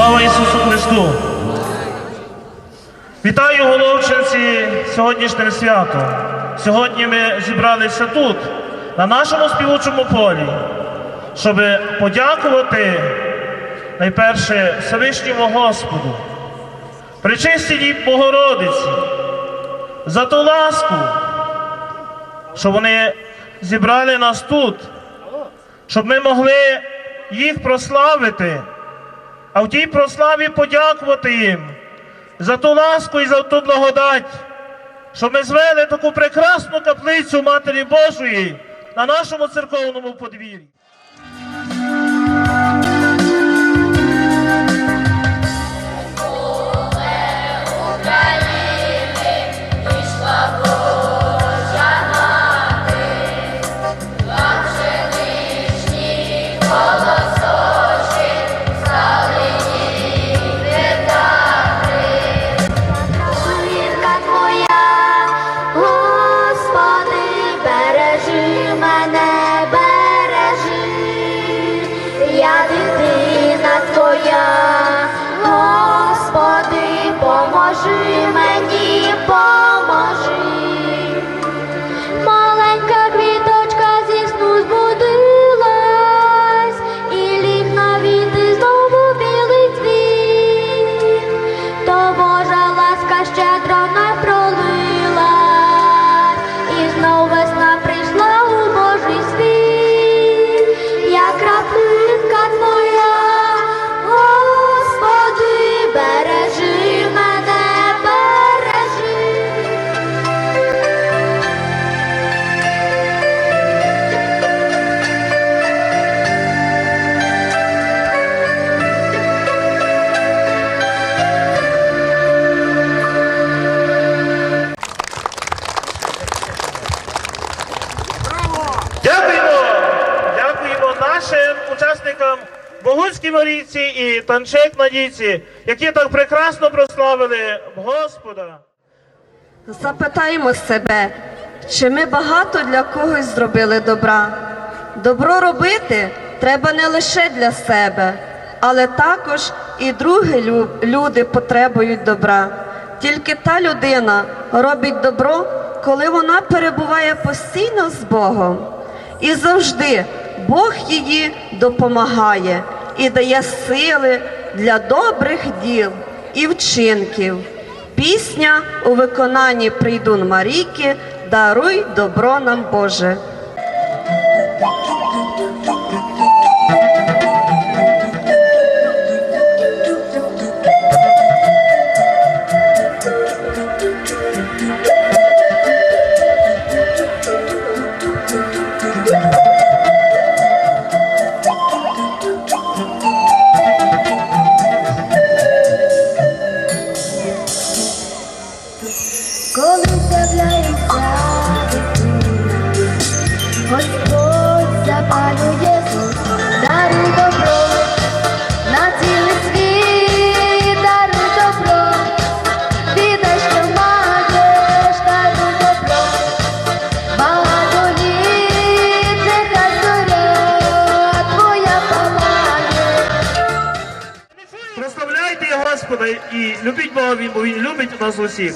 Слава Ісусу Христу! Вітаю головчинці сьогоднішнім святом. Сьогодні ми зібралися тут, на нашому співучому полі, щоб подякувати найперше Всевишньому Господу, Пречистій Богородиці, за ту ласку, що вони зібрали нас тут, щоб ми могли їх прославити, а в тій прославі подякувати їм за ту ласку і за ту благодать, що ми звели таку прекрасну каплицю Матері Божої на нашому церковному подвір'ї. Я дитина твоя, Богуцькій і Танчик Надійці, які так прекрасно прославили Господа. Запитаємо себе, чи ми багато для когось зробили добра. Добро робити треба не лише для себе, але також і другі люди потребують добра. Тільки та людина робить добро, коли вона перебуває постійно з Богом. І завжди Бог її допомагає і дає сили для добрих діл і вчинків. Пісня у виконанні Прийдун Марійки Даруй добро нам Боже. Коли і любіть Бога, бо Він любить нас усіх.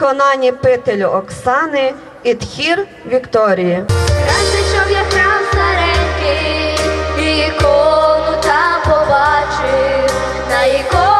Виконанні пителю Оксани і тхір Вікторії. Щоб я храм старенький, і ікону там побачив, на іконі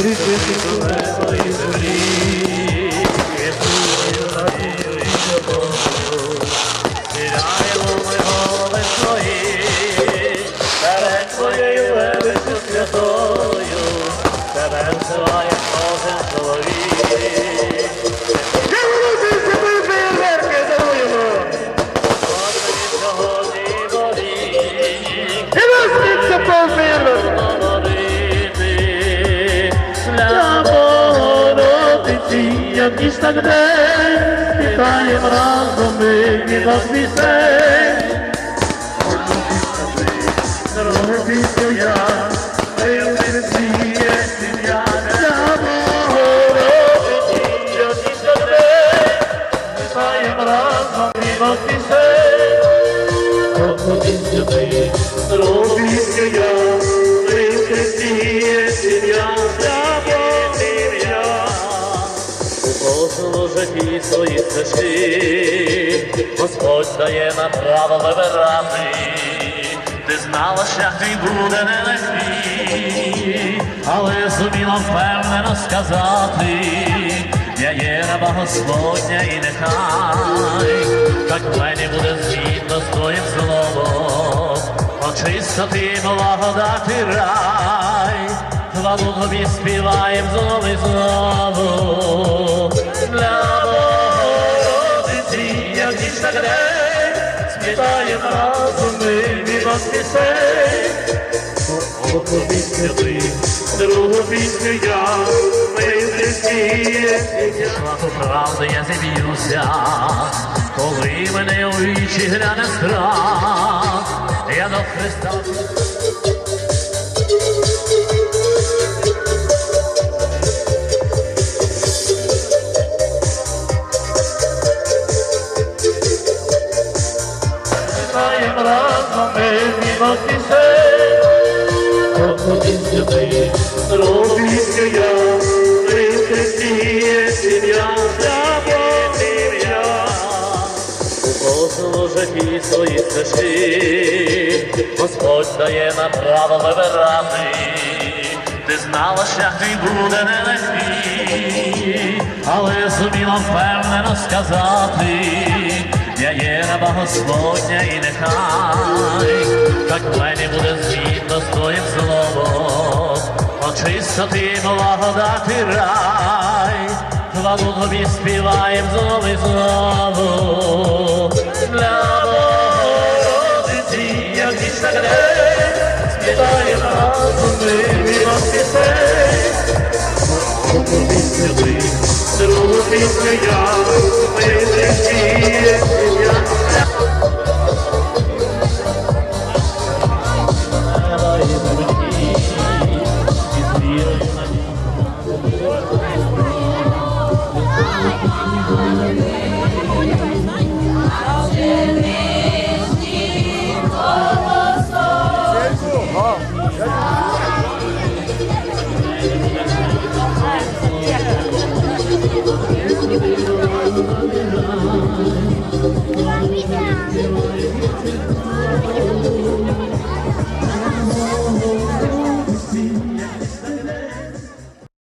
Three twenty. Ми від вас пісень. Дорогу пісню я, твою житті свої стежки, Господь дає нам право вибирати. Ти знала, шлях твій буде нелегкий, але зуміла впевнено сказати, я є раба Господня і нехай, так мені буде згідно з твоїм словом, очистоти благодати рай, славу тобі співаєм знову і знову. Для Богородиці, як ніч так день, співаєм разом ми пісень. Одну пісню ти, другу пісню я, ми сім'я. Славу правди я зіб'юся, коли мене у вічі гляне страх, я до Христа. Житті свої стежки, Господь дає нам право вибирати. Ти знала, шлях твій буде нелегкий, але зуміла впевнено сказати, я є раба Господня і нехай, так в мені буде згідно з твоїм словом, очистоти благодати рай, славу тобі співаєм знову і знову. Для Богородиці, як ніч так день, співаєм разом ми вас пісень. Одну пісню ти, другу пісню я,